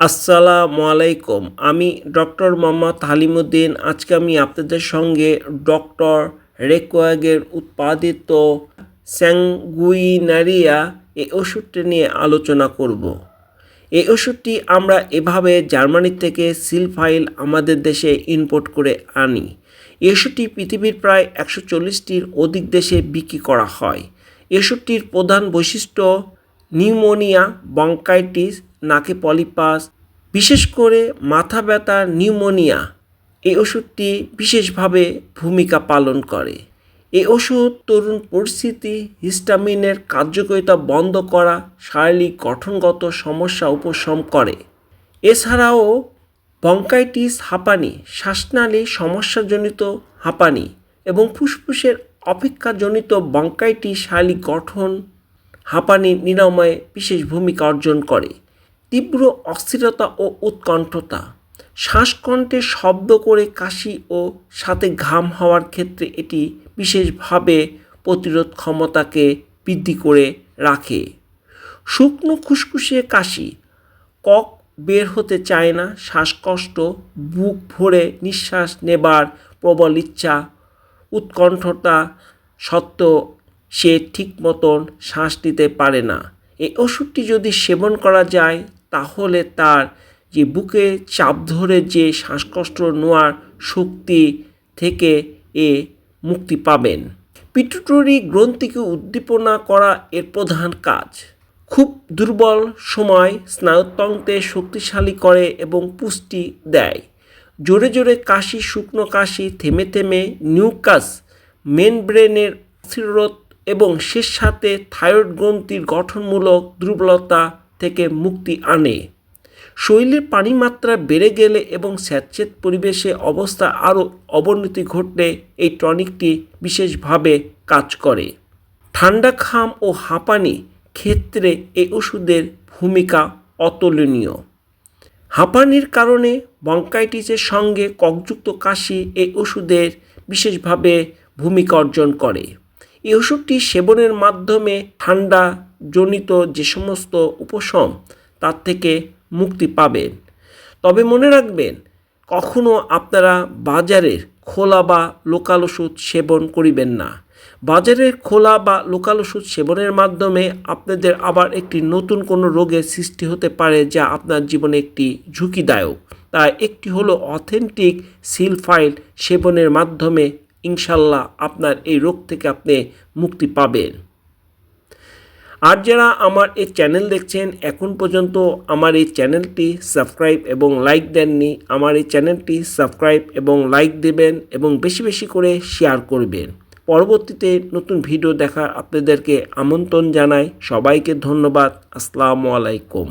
আসসালামু আলাইকুম। আমি ডক্টর মোহাম্মদ হালিমুদ্দিন। আজকে আমি আপনাদের সঙ্গে ডক্টর রেকোয়াগের উৎপাদিত স্যাঙ্গুইনারিয়া এই ওষুধটি নিয়ে আলোচনা করব। এই ওষুধটি আমরা এভাবে জার্মানি থেকে সিলফাইল আমাদের দেশে ইম্পোর্ট করে আনি। এই ওষুধটি পৃথিবীর প্রায় একশো চল্লিশটির অধিক দেশে বিক্রি করা হয়। এই ওষুধটির প্রধান বৈশিষ্ট্য নিউমোনিয়া, বঙ্কাইটিস, নাকে পলিপাস। বিশেষ করে মাথা ব্যথা নিউমোনিয়া, এই ওষুধটি বিশেষভাবে ভূমিকা পালন করে। এই ওষুধ তরুণ পরিস্থিতি, হিস্টামিনের কার্যকারিতা বন্ধ করা, শারীরিক গঠনগত সমস্যা উপশম করে। এছাড়াও বঙ্কাইটিস হাঁপানি, শ্বাসনালী সমস্যাজনিত হাঁপানি এবং ফুসফুসের অপেক্ষাজনিত বঙ্কাইটিস শারীরিক গঠন হাঁপানি নিরাময়ে বিশেষ ভূমিকা অর্জন করে। তীব্র অস্থিরতা ও উৎকণ্ঠতা। শ্বাসকণ্ঠে শব্দ করে কাশি ও সাথে ঘাম হওয়ার ক্ষেত্রে এটি বিশেষভাবে প্রতিরোধ ক্ষমতাকে বৃদ্ধি করে রাখে। শুকনো খুসখুসে কাশি। কক বের হতে চায় না, শ্বাসকষ্ট, বুক ভরে নিঃশ্বাস নেবার প্রবল ইচ্ছা, উৎকণ্ঠতা সত্ত্বেও সে ঠিক মতন শ্বাস নিতে পারে না। এই ওষুধটি যদি সেবন করা যায়, তাহলে তার যে বুকে চাপ ধরে যে শ্বাসকষ্ট নেওয়ার শক্তি থেকে এ মুক্তি পাবেন। পিটুটরি গ্রন্থিকে উদ্দীপনা করা এর প্রধান কাজ। খুব দুর্বল সময় স্নায়ুতন্ত্রে শক্তিশালী করে এবং পুষ্টি দেয়। জোরে জোরে কাশি, শুকনো কাশি, থেমে থেমে নিউকাস মেনব্রেনের স্থিরত এবং শেষ সাথে থাইরয়েড গ্রন্থির গঠনমূলক দুর্বলতা থেকে মুক্তি আনে। শরীরের পানির মাত্রা বেড়ে গেলে এবং স্যাঁতসেত পরিবেশে অবস্থা আরও অবনতি ঘটলে এই টনিকটি বিশেষভাবে কাজ করে। ঠান্ডা খাম ও হাঁপানি ক্ষেত্রে এই ওষুধের ভূমিকা অতুলনীয়। হাঁপানির কারণে বঙ্কাইটিসের সঙ্গে ককযুক্ত কাশি এই ওষুধের বিশেষভাবে ভূমিকা অর্জন করে। এই ওষুধটি সেবনের মাধ্যমে ঠান্ডা জনিত যে সমস্ত উপশম, তার থেকে মুক্তি পাবেন। তবে মনে রাখবেন, কখনো আপনারা বাজারের খোলা বা লোকাল ওষুধ সেবন করিবেন না। বাজারের খোলা বা লোকাল ওষুধ সেবনের মাধ্যমে আপনাদের আবার একটি নতুন কোনো রোগের সৃষ্টি হতে পারে, যা আপনার জীবনে একটি ঝুঁকিদায়ক। তাই একটি হলো অথেন্টিক সিল ফাইল সেবনের মাধ্যমে ইনশাল্লাহ আপনার এই রোগ থেকে আপনি মুক্তি পাবেন। আর যারা আমার এই চ্যানেল দেখছেন, এখন পর্যন্ত আমার এই চ্যানেলটি সাবস্ক্রাইব এবং লাইক দেননি, আমার এই চ্যানেলটি সাবস্ক্রাইব এবং লাইক দেবেন এবং বেশি বেশি করে শেয়ার করবেন। পরবর্তীতে নতুন ভিডিও দেখার আপনাদেরকে আমন্ত্রণ জানাই। সবাইকে ধন্যবাদ। আসসালামু আলাইকুম।